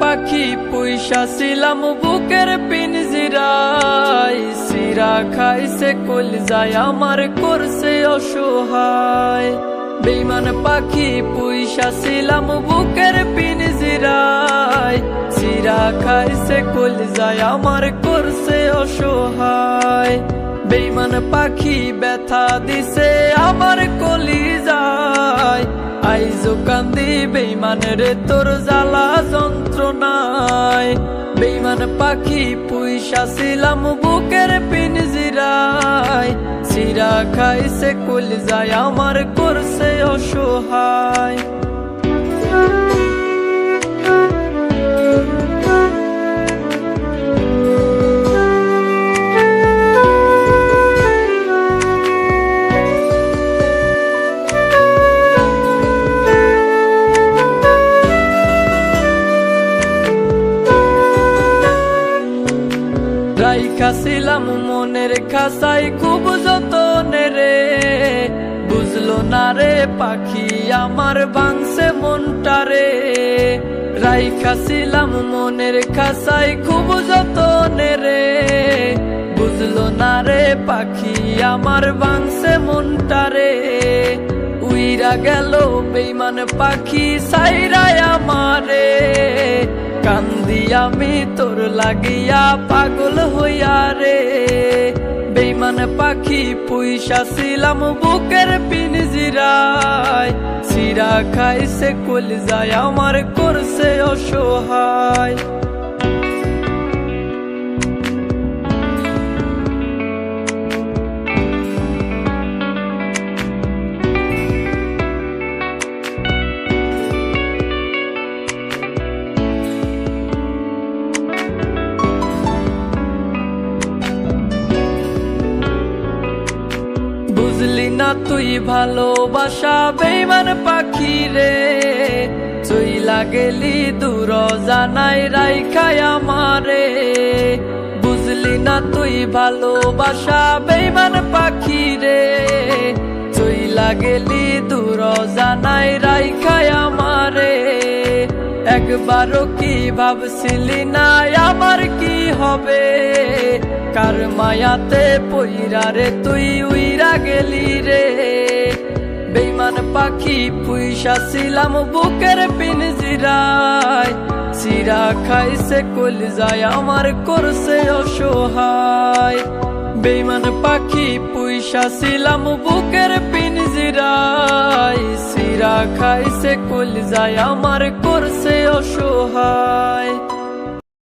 পাখি পুইসা ছিলাম বুকের পিনজিরাই সিরা খাইছে কল যায় আমার করছে অসহায়। বেইমান পাখি পুইসা ছিলাম বুকের পিনজিরাই সিরা খাইছে কল যায় আমার করছে অসহায়। বেইমান পাখি ব্যথা দিছে আমার আইজো কান্দি, বেইমানের তোর জ্বালা যন্ত্রণায়। বেইমান পাখি পুইসা ছিলাম বুকের পিনজিরায় চিরা খাইছে কুল যায়, আমার করছে অসহায়। রাইখা ছিলাম মনের খাসাই খুব যতনে রে। বুঝলো না রে পাখি, আমার বাংসে মনটা রে। রাইখা ছিলাম মনের খাসাই খুব যতনে রে। বুঝলো না রে পাখি, আমার বাংসে মনটা রে। উইরা গেল বেইমান পাখি, সাইরায় আমারে। কান্দি আমি, তোর লাগিয়া পাগল হইয়া রে। বেইমান পাখি পুইসা ছিলাম বুকের পিনজিরায় সিরা খাইছে কল যায় আমার করছে অসহায়। বুঝলি না তুই ভালোবাসা? বেইমান পাখি রে তুই লাগেলি দূর জানাই রাইখাই আমারে। বুঝলি না তুই ভালোবাসা? বেইমান পাখি রে তুই লাগেলি দূর জানাই রাইখাই আমারে। একবারও কি ভাবছিলি না আমার কি হবে? কার মায়াতে পইরা রে তুই উইরা পাখি পুইসা ছিলাম বুকের পিনজিরায় সিরা খাইছে, কল যায় আমার করছে অসহায়। বেইমান পাখি পুইসা ছিলাম বুকের পিনজিরায় সিরা খাইছে, কল যায় আমার করছে অসহায়।